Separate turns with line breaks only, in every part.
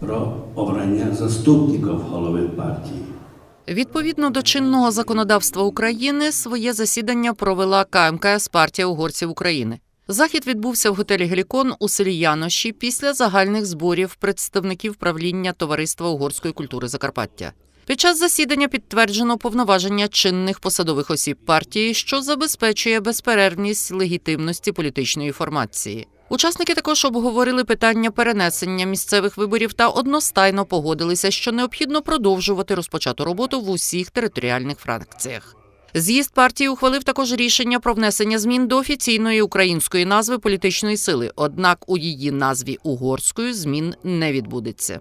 про обрання заступників голови партії.
Відповідно до чинного законодавства України, своє засідання провела КМКС партія угорців України. Захід відбувся в готелі Гелікон у селі Яноші після загальних зборів представників правління Товариства угорської культури Закарпаття. Під час засідання підтверджено повноваження чинних посадових осіб партії, що забезпечує безперервність легітимності політичної формації. Учасники також обговорили питання перенесення місцевих виборів та одностайно погодилися, що необхідно продовжувати розпочату роботу в усіх територіальних фракціях. З'їзд партії ухвалив також рішення про внесення змін до офіційної української назви політичної сили, однак у її назві угорською змін не відбудеться.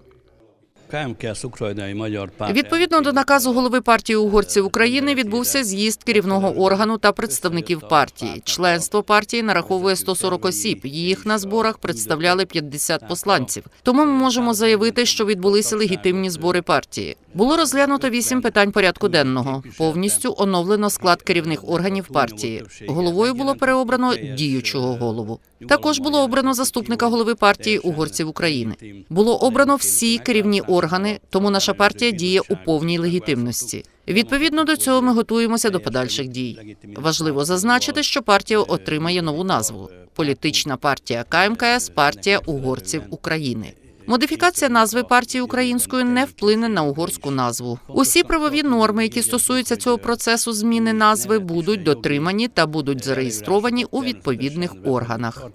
KMKS Ukrajnai Magyar Párt.
Відповідно до наказу голови партії угорців України відбувся з'їзд керівного органу та представників партії. Членство партії нараховує 140 осіб. Їх на зборах представляли 50 посланців. Тому ми можемо заявити, що відбулися легітимні збори партії. Було розглянуто вісім питань порядку денного. Повністю оновлено склад керівних органів партії. Головою було переобрано діючого голову. Також було обрано заступника голови партії угорців України. Було обрано всі керівні органи, тому наша партія діє у повній легітимності. Відповідно до цього, ми готуємося до подальших дій. Важливо зазначити, що партія отримає нову назву: політична партія КМКС партія угорців України. Модифікація назви партії українською не вплине на угорську назву. Усі правові норми, які стосуються цього процесу зміни назви, будуть дотримані та будуть зареєстровані у відповідних органах.